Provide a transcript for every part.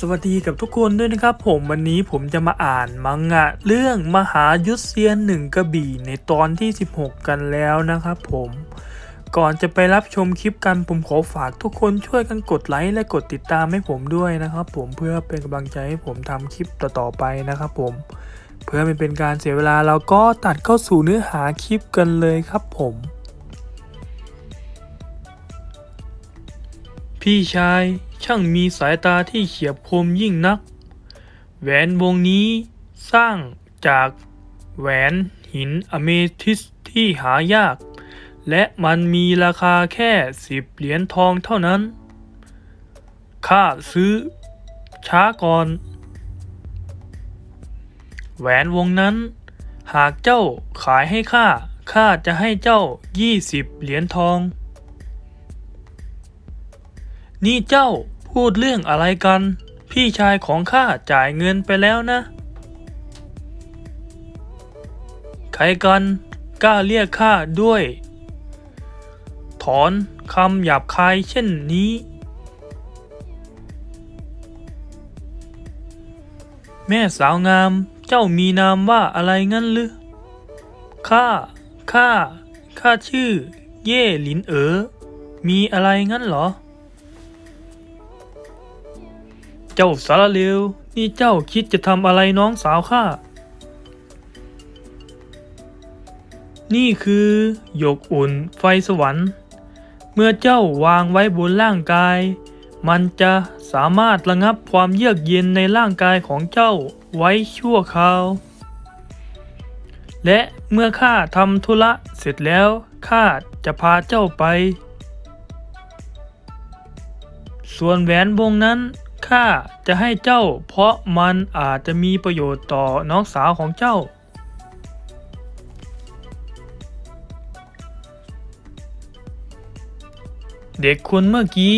สวัสดีกับทุกคนด้วยนะครับ ผมวันนี้ผมจะมาอ่านมังงะ เรื่องมหายุทธเซียนหนึ่งกระบี่ในตอนที่ 16 กันแล้วนะครับผมก่อนจะไปรับชมคลิปกันผมขอฝากทุกคนช่วยกันกดไลค์และกดติดตามให้ผมด้วยนะครับผมเพื่อเป็นกำลังใจให้ผมทำคลิปต่อๆไปนะครับผมเพื่อไม่เป็นการเสียเวลาเราก็ตัดเข้าสู่เนื้อหาคลิปกันเลยครับผม พี่ชายช่างมีสายตาที่เฉียบคมยิ่งนัก แหวนวงนี้สร้างจากแหวนหินอเมทิสที่หายาก และมันมีราคาแค่สิบเหรียญทองเท่านั้น ข้าซื้อ ช้าก่อน แหวนวงนั้น หากเจ้าขายให้ข้า ข้าจะให้เจ้ายี่สิบเหรียญทอง นี่เจ้าพูดเรื่องอะไรกัน พี่ชายของข้าจ่ายเงินไปแล้วนะ ใครกันกล้าเรียกข้าด้วย ถอนคำหยาบคายเช่นนี้ แม่สาวงามเจ้ามีนามว่าอะไรงั้นหรือข้าข้าข้าชื่อ เย่หลินเอ๋อมีอะไรงั้นเหรอ เจ้าสารเลวนี่เจ้าคิดจะทำอะไรน้องสาวข้า นี่คือหยกอุ่นไฟสวรรค์ เมื่อเจ้าวางไว้บนร่างกาย มันจะสามารถระงับความเยือกเย็นในร่างกายของเจ้าไว้ชั่วคราว และเมื่อข้าทำธุระเสร็จแล้วข้าจะพาเจ้าไป ส่วนแหวนวงนั้น ข้าจะให้เจ้า เพราะมันอาจจะมีประโยชน์ต่อน้องสาวของเจ้า เด็กคนเมื่อกี้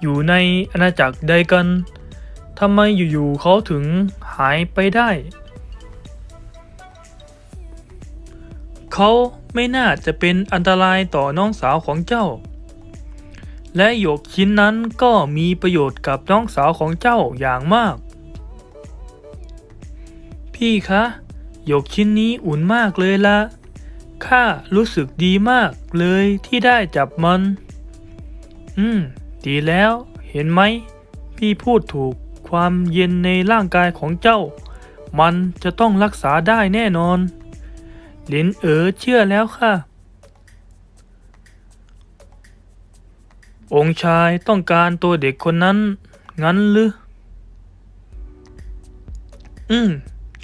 อยู่ในอาณาจักรใดกันทำไมอยู่ๆเขาถึงหายไปได้ เขาไม่น่าจะเป็นอันตรายต่อน้องสาวของเจ้า และหยกชิ้นนั้นก็มีประโยชน์กับน้องสาวของเจ้าอย่างมาก พี่คะหยกชิ้นนี้อุ่นมากเลยละข้ารู้สึกดีมากเลยที่ได้จับมัน อืม ดีแล้ว เห็นไหม พี่พูดถูกความเย็นในร่างกายของเจ้า มันจะต้องรักษาได้แน่นอน ลินเอ๋อเชื่อแล้วค่ะ องค์ชายต้องการตัวเด็กคนนั้น งั้นหรือ อืม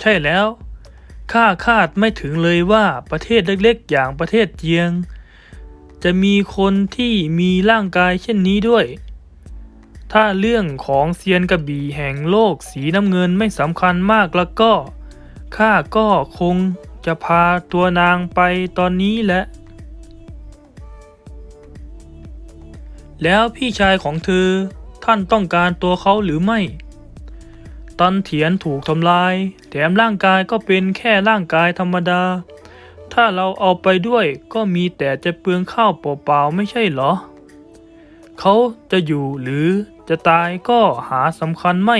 ใช่แล้วข้าคาดไม่ถึงเลยว่าประเทศเล็กๆ อย่างประเทศเจียง จะมีคนที่มีร่างกายเช่นนี้ด้วย ถ้าเรื่องของเซียนกระบี่แห่งโลกสีน้ำเงินไม่สำคัญมากแล้วก็ข้าก็คงจะพาตัวนางไปตอนนี้แหละ แล้วพี่ชายของเธอท่านต้องการตัวเขาหรือไม่ ตันเถียนถูกทำลาย แถมร่างกายก็เป็นแค่ร่างกายธรรมดา ถ้าเราเอาไปด้วยก็มีแต่จะเปลืองข้าวเปล่าๆไม่ใช่เหรอ เขาจะอยู่หรือจะตายก็หาสำคัญไม่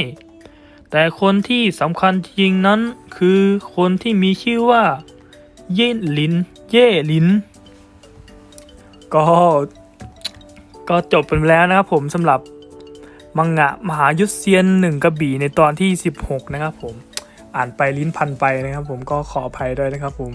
แต่คนที่สำคัญจริงนั้นคือคนที่มีชื่อว่า เย่หลิน เย่หลิน ก็ ก็จบไปแล้วนะครับผมสำหรับมังงะมหายุทธเซียนหนึ่งกระบี่ในตอนที่ 16 นะครับผมอ่านไปลิ้นพันไปนะครับผมก็ขออภัยด้วยนะครับผม